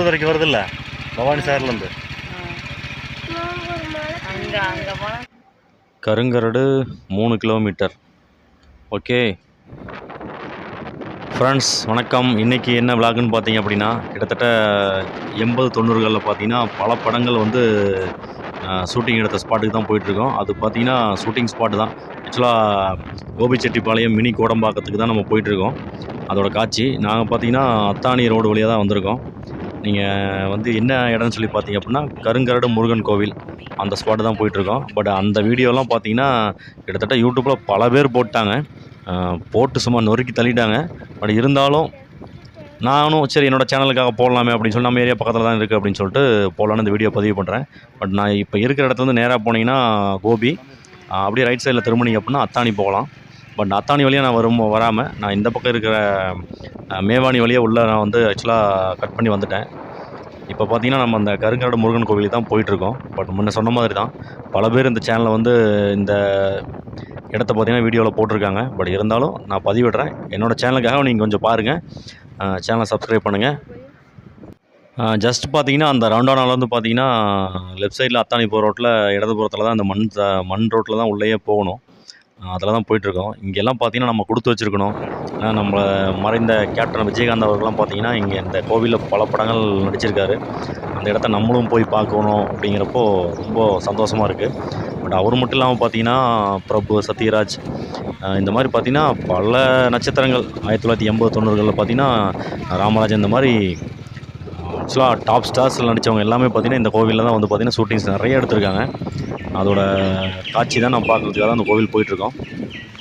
கூடுதுறைக்கு வருதுல்ல? பவானி சார்லேருந்து கருங்கரடு மூணு kilometre. Okay. Friends வணக்கம். இன்றைக்கி என்ன விளாகுன்னு பார்த்தீங்க அப்படின்னா கிட்டத்தட்ட எண்பது தொண்ணூறுகளில் பார்த்தீங்கன்னா பல படங்கள் வந்து ஷூட்டிங் எடுத்த ஸ்பாட்டுக்கு தான் போயிட்டுருக்கோம். அது பார்த்தீங்கன்னா ஷூட்டிங் ஸ்பாட்டு தான். ஆக்சுவலாக கோபிச்செட்டிப்பாளையம் மினி கோடம்பாக்கத்துக்கு தான் நம்ம போயிட்டுருக்கோம். அதோட காட்சி. நாங்கள் பார்த்தீங்கன்னா அத்தானி ரோடு வழியாக தான் வந்திருக்கோம். நீங்கள் வந்து என்ன இடம்னு சொல்லி பார்த்தீங்க அப்படின்னா கருங்கரடு முருகன் கோவில் அந்த ஸ்பாட்டு தான் போயிட்டுருக்கோம். பட் அந்த வீடியோலாம் பார்த்தீங்கன்னா கிட்டத்தட்ட யூடியூப்பில் பல பேர் போட்டாங்க. போட்டு சும்மா நொறுக்கி தள்ளிட்டாங்க. பட் இருந்தாலும் நானும் சரி என்னோட சேனலுக்காக போடலாமே அப்படின்னு சொல்லி நம்ம ஏரியா பக்கத்தில் தான் இருக்குது அப்படின்னு சொல்லிட்டு போடலான்னு இந்த வீடியோ பதிவு பண்ணுறேன் பட் நான் இப்போ இருக்கிற இடத்துல வந்து நேராக போனீங்கன்னா கோபி அப்படியே ரைட் சைடில் திரும்பினீங்க அப்படின்னா அத்தானி போகலாம். பட் அத்தானி வழியாக நான் வரும் வராமல் நான் இந்த பக்கம் இருக்கிற மேவாணி மேவானி வழியாக உள்ளே நான் வந்து ஆக்சுவலாக கட் பண்ணி வந்துட்டேன். இப்போ பார்த்தீங்கன்னா நம்ம அந்த கருங்கரடு முருகன் கோவிலுக்கு தான் போயிட்டுருக்கோம். பட் முன்ன சொன்ன மாதிரி தான் பல பேர் இந்த சேனலில் வந்து இந்த இடத்த பார்த்தீங்கன்னா வீடியோவில் போட்டிருக்காங்க. பட் இருந்தாலும் நான் பதிவிடுறேன். என்னோடய சேனலுக்காக நீங்கள் கொஞ்சம் பாருங்கள் சேனலை சப்ஸ்கிரைப் பண்ணுங்கள் ஜஸ்ட் பார்த்தீங்கன்னா அந்த ரவுண்டானால வந்து பார்த்தீங்கன்னா லெஃப்ட் சைடில் அத்தானி போகிற ரோட்டில் இடதுபுறத்தில் தான் அந்த மண் த- மண் ரோட்டில் தான் உள்ளேயே போகணும். அதில் தான் போயிட்டுருக்கோம். இங்கெல்லாம் பார்த்தீங்கன்னா நம்ம கொடுத்து வச்சுருக்கணும். ஏன்னா நம்ம மறைந்த கேப்டன் விஜயகாந்த் அவர்கள்லாம் பார்த்தீங்கன்னா இங்கே இந்த கோவிலில் பல படங்கள் நடிச்சிருக்காரு. அந்த இடத்த நம்மளும் போய் பார்க்கணும் அப்படிங்கிறப்போ ரொம்ப சந்தோஷமாக இருக்குது பட் அவர் மட்டும் இல்லாமல் பார்த்தீங்கன்னா பிரபு சத்யராஜ் இந்த மாதிரி பார்த்தீங்கன்னா பல நட்சத்திரங்கள். ஆயிரத்தி தொள்ளாயிரத்தி எண்பது தொண்ணூறுகளில் பார்த்தீங்கன்னா ராமராஜன் இந்த மாதிரி ஆக்சுவலாக டாப் ஸ்டார்ஸில் நடித்தவங்க எல்லாமே பார்த்தீங்கன்னா இந்த கோவிலில் தான் வந்து பார்த்தீங்கன்னா ஷூட்டிங்ஸ் நிறைய எடுத்திருக்காங்க. அதோட காட்சி தான் நான் பார்க்குறதுக்காக தான் அந்த கோவில் போயிட்டுருக்கோம்.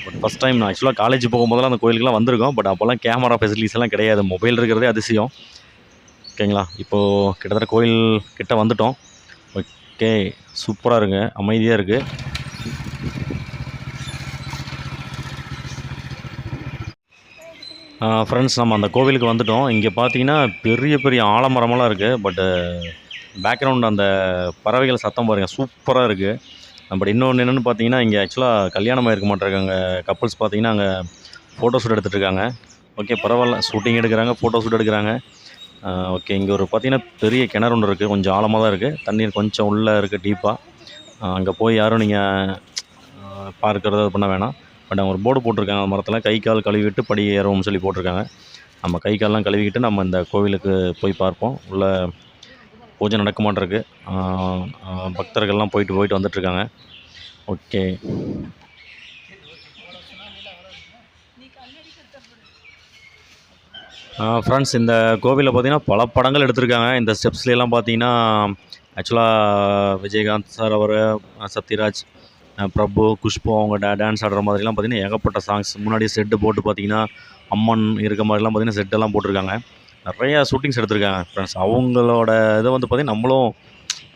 பட் ஃபஸ்ட் டைம் நான் ஆக்சுவலாக காலேஜ் போகும்போதெல்லாம் அந்த கோயிலுக்குலாம் வந்திருக்கோம். பட் அப்போல்லாம் கேமரா ஃபெசிலிட்டிஸ் எல்லாம் கிடையாது. மொபைல் இருக்கிறதே அதிசயம். ஓகேங்களா இப்போது கிட்டத்தட்ட கோயில் கிட்டே வந்துட்டோம். ஓகே சூப்பராக இருக்குது அமைதியாக இருக்குது ஃப்ரெண்ட்ஸ் நம்ம அந்த கோவிலுக்கு வந்துட்டோம். இங்கே பார்த்தீங்கன்னா பெரிய பெரிய ஆலமரமெல்லாம் இருக்குது பட்டு பேக்ரவுண்ட் அந்த பறவைகள் சத்தம் பாருங்கள் சூப்பராக இருக்குது பட் இன்னொன்று என்னென்னு பார்த்தீங்கன்னா இங்கே ஆக்சுவலாக கல்யாணம் இருக்க மாட்டேருக்காங்க கப்புள்ஸ் பார்த்தீங்கன்னா அங்கே ஃபோட்டோ ஷூட் எடுத்துகிட்டு இருக்காங்க. ஓகே பரவாயில்ல. ஷூட்டிங் எடுக்கிறாங்க ஃபோட்டோ ஷூட் எடுக்கிறாங்க. ஓகே இங்கே ஒரு பார்த்தீங்கன்னா பெரிய கிணறு ஒன்று இருக்குது கொஞ்சம் ஆழமாக தான் இருக்குது தண்ணீர் கொஞ்சம் உள்ளே இருக்குது டீப்பாக அங்கே போய் யாரும் நீங்கள் பார்க்கறது அது பண்ண வேணாம். பட் அவங்க ஒரு போர்டு போட்டிருக்காங்க அந்த மரத்தில் கை கால் கழுவிட்டு படி ஏறவும் சொல்லி போட்டிருக்காங்க. நம்ம கை கால்லாம் கழுவிக்கிட்டு நம்ம இந்த கோவிலுக்கு போய் பார்ப்போம். உள்ள பூஜை நடக்க மாட்டிருக்கு பக்தர்கள்லாம் போயிட்டு போயிட்டு வந்துட்டுருக்காங்க ஓகே. ஃப்ரெண்ட்ஸ் இந்த கோவிலில் பார்த்தீங்கன்னா பல படங்கள் எடுத்திருக்காங்க. இந்த ஸ்டெப்ஸ்லாம் பார்த்திங்கன்னா ஆக்சுவலாக விஜயகாந்த் சார் அவர் சத்யராஜ் பிரபு குஷ்பு அவங்க டே டான்ஸ் ஆடுற மாதிரிலாம் பார்த்தீங்கன்னா ஏகப்பட்ட சாங்ஸ் முன்னாடி செட்டு போட்டு பார்த்திங்கன்னா அம்மன் இருக்க மாதிரிலாம் பார்த்திங்கன்னா செட்டெல்லாம் போட்டிருக்காங்க. நிறையா ஷூட்டிங்ஸ் எடுத்திருக்காங்க ஃப்ரெண்ட்ஸ் அவங்களோட இதை வந்து பார்த்திங்கன்னா நம்மளும்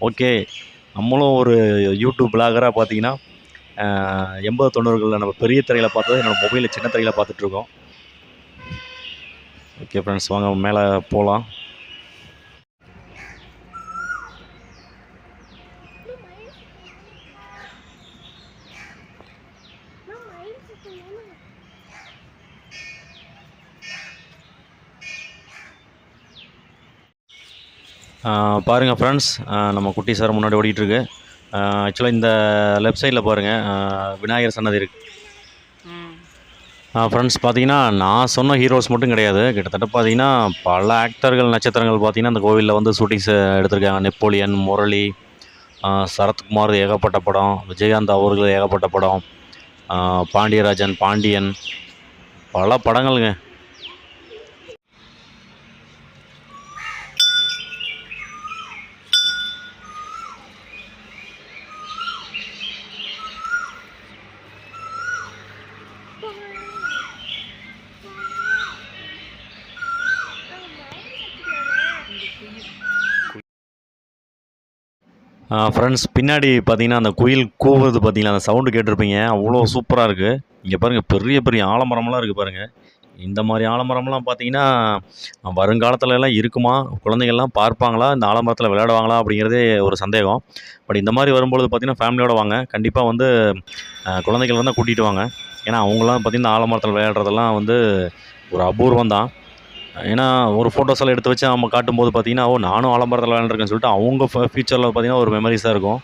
ஓகே நம்மளும் ஒரு யூடியூப் பிளாகராக பார்த்தீங்கன்னா எண்பது தொண்ணூறுகளில் நம்ம பெரிய திரையில் பார்த்தது என்னோடய மொபைலில் சின்ன திரையில் பார்த்துட்ருக்கோம் ஓகே ஃப்ரெண்ட்ஸ் வாங்க மேலே போகலாம். பாருங்கள் ஃப்ரெண்ட்ஸ் நம்ம குட்டி சார் முன்னாடி ஓடிட்டுருக்கு ஆக்சுவலாக இந்த லெஃப்ட் சைடில் பாருங்கள் விநாயகர் சன்னதி இருக்குது ஃப்ரெண்ட்ஸ் பார்த்தீங்கன்னா நான் சொன்ன ஹீரோஸ் மட்டும் கிடையாது. கிட்டத்தட்ட பார்த்தீங்கன்னா பல ஆக்டர்கள் நட்சத்திரங்கள் பார்த்தீங்கன்னா அந்த கோவிலில் வந்து ஷூட்டிங்ஸ் எடுத்திருக்காங்க. நெப்போலியன் முரளி சரத்குமார் ஏகப்பட்ட படம் விஜயகாந்த் அவர்கள் ஏகப்பட்ட படம் பாண்டியராஜன் பாண்டியன் பல படங்கள்ங்க. ஃப்ரெண்ட்ஸ் பின்னாடி பார்த்தீங்கன்னா அந்த குயில் கூவுறது பார்த்தீங்கன்னா அந்த சவுண்டு கேட்டிருப்பீங்க. அவ்வளோ சூப்பராக இருக்குது இங்கே பாருங்கள் பெரிய பெரிய ஆலமரம்லாம் இருக்குது பாருங்கள் இந்த மாதிரி ஆலமரம்லாம் பார்த்தீங்கன்னா வருங்காலத்துல எல்லாம் இருக்குமா? குழந்தைங்கள்லாம் பார்ப்பாங்களா? இந்த ஆலமரத்தில் விளையாடுவாங்களா? அப்படிங்கிறதே ஒரு சந்தேகம். பட் இந்த மாதிரி வரும்பொழுது பார்த்தீங்கன்னா ஃபேமிலியோட வாங்க. கண்டிப்பாக வந்து குழந்தைகள் வந்து கூட்டிகிட்டு வாங்க. ஏன்னா அவங்களாம் பார்த்தீங்கன்னா ஆலமரத்தில் விளையாடுறதெல்லாம் வந்து ஒரு அபூர்வம் தான் ஏன்னா ஒரு ஃபோட்டோஸ் எல்லாம் எடுத்து வச்சு நம்ம காட்டும்போது பார்த்தீங்கன்னா ஓ நானும் ஆலம்பரத்தில் விளாண்டுருக்கேன்னு சொல்லிட்டு அவங்க ஃபியூச்சரில் பார்த்தீங்கன்னா ஒரு மெமரிஸாக இருக்கும்.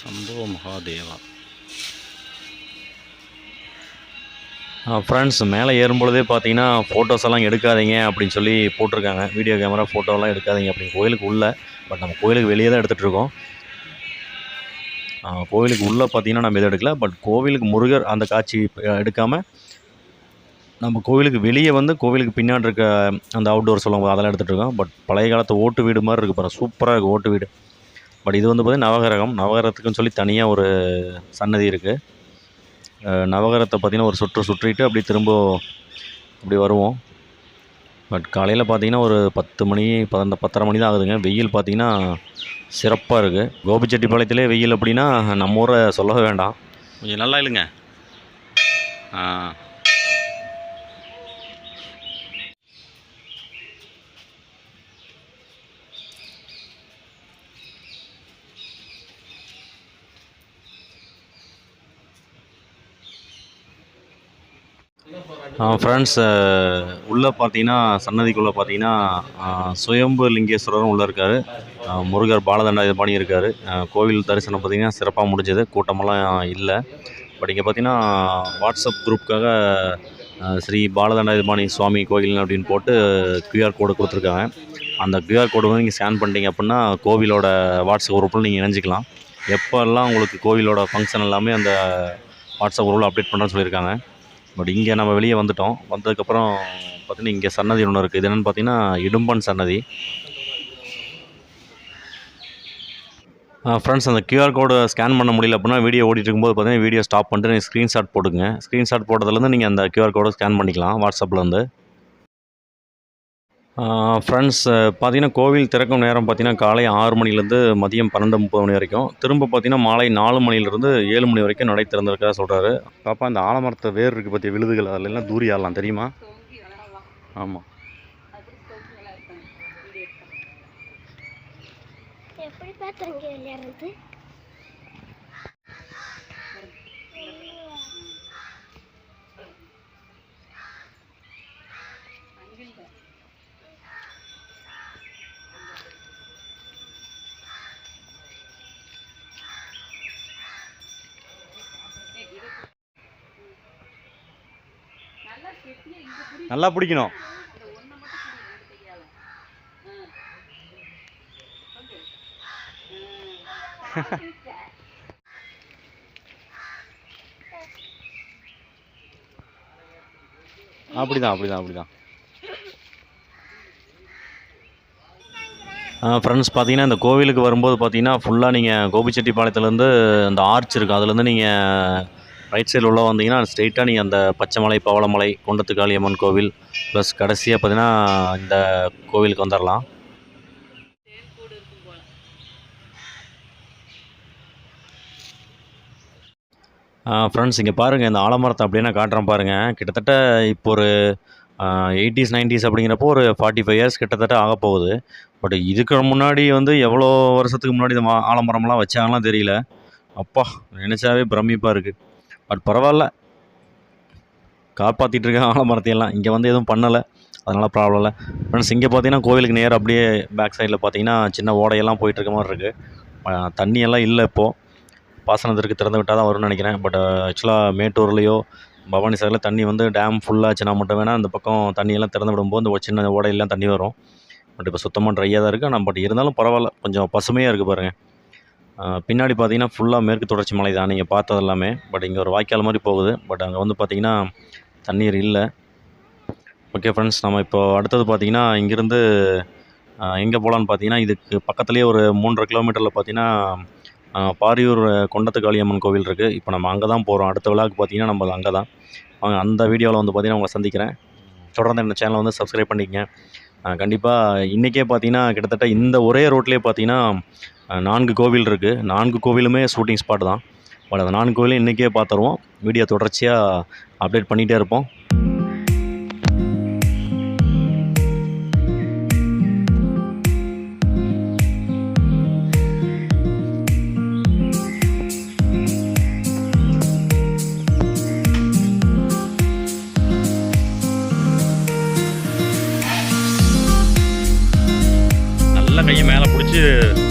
சம்பவ மகாதேவா. ஃப்ரெண்ட்ஸ் மேலே ஏறும்பொழுதே பார்த்தீங்கன்னா ஃபோட்டோஸ் எல்லாம் எடுக்காதீங்க அப்படின்னு சொல்லி போட்டிருக்காங்க. வீடியோ கேமரா ஃபோட்டோலாம் எடுக்காதீங்க அப்படின்னு கோயிலுக்கு உள்ளே பட் நம்ம கோயிலுக்கு வெளியே தான் எடுத்துகிட்டு இருக்கோம். கோவிலுக்கு உள்ளே பார்த்தீங்கன்னா நம்ம எதுவும் எடுக்கல பட் கோவிலுக்கு முருகர் அந்த காட்சி எடுக்காமல் நம்ம கோவிலுக்கு வெளியே வந்து கோவிலுக்கு பின்னாடி இருக்க அந்த அவுட்டோர் சொல்லுவாங்க அதெல்லாம் எடுத்துகிட்ருக்கோம் பட் பழைய காலத்து ஓட்டு வீடு மாதிரி இருக்குது பாருங்கள் சூப்பராக இருக்குது ஓட்டு வீடு. பட் இது வந்து பார்த்திங்கன்னா நவகிரகம். நவகிரகத்துக்குன்னு சொல்லி தனியாக ஒரு சன்னதி இருக்குது நவகரத்தை பார்த்தீங்கன்னா ஒரு சுற்று சுற்றிட்டு அப்படியே திரும்ப அப்படி வருவோம். பட் காலையில் பார்த்தீங்கன்னா ஒரு பத்து மணி பன்னெண்டு பத்தரை மணி தான் ஆகுதுங்க. வெயில் பார்த்தீங்கன்னா சிறப்பாக இருக்குது கோபிச்செட்டிப்பாளையத்திலே வெயில் அப்படின்னா நம்ம ஊரை சொல்லவே வேண்டாம். கொஞ்சம் நல்லா இல்லைங்க. ஆ. ஃப்ரெண்ட்ஸ் உள்ளே பார்த்தீங்கன்னா சன்னதிக்குள்ளே பார்த்தீங்கன்னா சுயம்பு லிங்கேஸ்வரரும் உள்ளே இருக்கார். முருகர் பாலதண்டாயுதபாணி இருக்கார். கோவில் தரிசனம் பார்த்தீங்கன்னா சிறப்பாக முடிஞ்சது. கூட்டமெல்லாம் இல்லை. பட் இங்கே பார்த்தீங்கன்னா வாட்ஸ்அப் குரூப்புக்காக ஸ்ரீ பாலதண்டாயுதபாணி சுவாமி கோயில் அப்படின்னு போட்டு கியூஆர் கோடு கொடுத்துருக்காங்க. அந்த கியூஆர் கோடு வந்து நீங்கள் ஸ்கேன் பண்ணிட்டீங்க அப்படின்னா கோவிலோட வாட்ஸ்அப் குரூப்பில் நீங்கள் இணைஞ்சிக்கலாம். எப்போல்லாம் உங்களுக்கு கோவிலோட ஃபங்க்ஷன் எல்லாமே அந்த வாட்ஸ்அப் குரூப்பில் அப்டேட் பண்ணுறேன்னு சொல்லியிருக்காங்க. பட் இங்கே நம்ம வெளியே வந்துட்டோம். வந்ததுக்கப்புறம் பார்த்தீங்கன்னா இங்கே சன்னதி ஒன்று இருக்குது இது என்னென்னு பார்த்தீங்கன்னா இடும்பன் சன்னதி. ஃப்ரெண்ட்ஸ் அந்த கியூஆர் கோடு ஸ்கேன் பண்ண முடியல அப்படின்னா வீடியோ ஓடிட்டு இருக்கும்போது பார்த்தீங்கன்னா வீடியோ ஸ்டாப் பண்ணிட்டு நீங்கள் ஸ்க்ரீன்ஷாட் போடுங்க ஸ்க்ரீன்ஷாட் போட்டதுலேருந்து நீங்கள் அந்த கியூஆர் கோடை ஸ்கேன் பண்ணிக்கலாம் வாட்ஸ்அப்பில் வந்து ஃப்ரெண்ட்ஸ் பார்த்தீங்கன்னா கோவில் திறக்கும் நேரம் பார்த்தீங்கன்னா காலை ஆறு மணிலேருந்து மதியம் பன்னெண்டு முப்பது மணி வரைக்கும். திரும்ப பார்த்தீங்கன்னா மாலை நாலு மணிலேருந்து ஏழு மணி வரைக்கும் நடை திறந்திருக்கா சொல்கிறாரு பாப்பா இந்த ஆலமரத்தை வேர் இருக்குது பற்றிய விழுதுகள் அதில் எல்லாம் தூரி ஆடலாம் தெரியுமா? ஆமாம் எப்படி பார்த்துருங்க நல்லா பிடிக்கணும். அப்படிதான் அப்படிதான் அப்படிதான். ஃப்ரெண்ட்ஸ் பார்த்தீங்கன்னா இந்த கோவிலுக்கு வரும்போது பார்த்தீங்கன்னா ஃபுல்லாக நீங்கள் கோபிச்செட்டிப்பாளையத்துலேருந்து அந்த ஆர்ச் இருக்குது அதுலேருந்து நீங்கள் ரைட் சைடில் உள்ள வந்தீங்கன்னா ஸ்ட்ரெயிட்டாக நீங்கள் அந்த பச்சைமலை பவளமலை குண்டத்துக்காளி அம்மன் கோவில் ப்ளஸ் கடைசியாக பார்த்தீங்கன்னா இந்த கோவிலுக்கு வந்துடலாம் ஃப்ரெண்ட்ஸ் இங்கே பாருங்கள் இந்த ஆலமரத்தை அப்படியே நான் காட்டுறேன் பாருங்கள் கிட்டத்தட்ட இப்போ ஒரு எயிட்டிஸ் நைன்டிஸ் அப்படிங்கிறப்போ ஒரு ஃபார்ட்டி ஃபைவ் இயர்ஸ் கிட்டத்தட்ட ஆக போகுது. பட் இதுக்கு முன்னாடி வந்து எவ்வளோ வருஷத்துக்கு முன்னாடி இந்த ஆலமரம்லாம் வச்சாங்கலாம் தெரியல. அப்பா நினச்சாவே பிரமிப்பாக இருக்குது பட் பரவாயில்ல. காப்பாற்றிட்டு இருக்கேன் ஆலமரத்தையெல்லாம் இங்கே வந்து எதுவும் பண்ணலை. அதனால் ப்ராப்ளம் இல்லை. ஃப்ரெண்ட்ஸ் இங்கே பார்த்தீங்கன்னா கோவிலுக்கு நேர் அப்படியே பேக் சைடில் பார்த்தீங்கன்னா சின்ன ஓடையெல்லாம் போயிட்டு இருக்க. மாதிரி இருக்குது தண்ணியெல்லாம் இல்லை இப்போது பாசனத்திற்கு திறந்து விட்டால் தான் வரும்னு நினைக்கிறேன். பட் ஆக்சுவலாக மேட்டூர்லேயோ பவானி சாகரில் தண்ணி வந்து டேம் ஃபுல்லாச்சுன்னா மட்டும் வேணால் அந்த பக்கம் தண்ணியெல்லாம் திறந்து விடும்போது இந்த ஒரு சின்ன ஓடையெல்லாம் தண்ணி வரும். பட் இப்போ சுத்தமாக ட்ரையாக தான் இருக்குது ஆனால் பட் இருந்தாலும் பரவாயில்ல. கொஞ்சம் பசுமையாக இருக்குது பாருங்கள் பின்னாடி பார்த்தீங்கன்னா ஃபுல்லாக மேற்கு தொடர்ச்சி மலை தான். நீங்கள் பார்த்தது எல்லாமே. பட் இங்கே ஒரு வாய்க்கால் மாதிரி போகுது. பட் அங்கே வந்து பார்த்தீங்கன்னா தண்ணீர் இல்லை. ஓகே ஃப்ரெண்ட்ஸ் நம்ம இப்போ அடுத்தது பார்த்திங்கன்னா இங்கேருந்து எங்கே போகலான்னு பார்த்தீங்கன்னா இதுக்கு பக்கத்துலேயே ஒரு மூன்றரை கிலோமீட்டரில் பார்த்தீங்கன்னா பாரியூர் கொண்டத்து காளியம்மன் கோவில் இருக்குது இப்போ நம்ம அங்கே தான் போகிறோம் அடுத்த விழாவுக்கு பார்த்தீங்கன்னா நம்ம அங்கே தான். அவங்க அந்த வீடியோவில் வந்து பார்த்திங்கன்னா உங்களை சந்திக்கிறேன். தொடர்ந்து என்ன சேனலை வந்து சப்ஸ்கிரைப் பண்ணிக்கங்க. கண்டிப்பாக இன்றைக்கே பார்த்தீங்கன்னா கிட்டத்தட்ட இந்த ஒரே ரோட்லேயே பார்த்தீங்கன்னா நான்கு கோவில் இருக்குது நான்கு கோவிலுமே ஷூட்டிங் ஸ்பாட் தான். பட் அந்த நான்கு கோவிலும் இன்றைக்கே பார்த்துருவோம் வீடியோ தொடர்ச்சியாக அப்டேட் பண்ணிகிட்டே இருப்போம். 谢。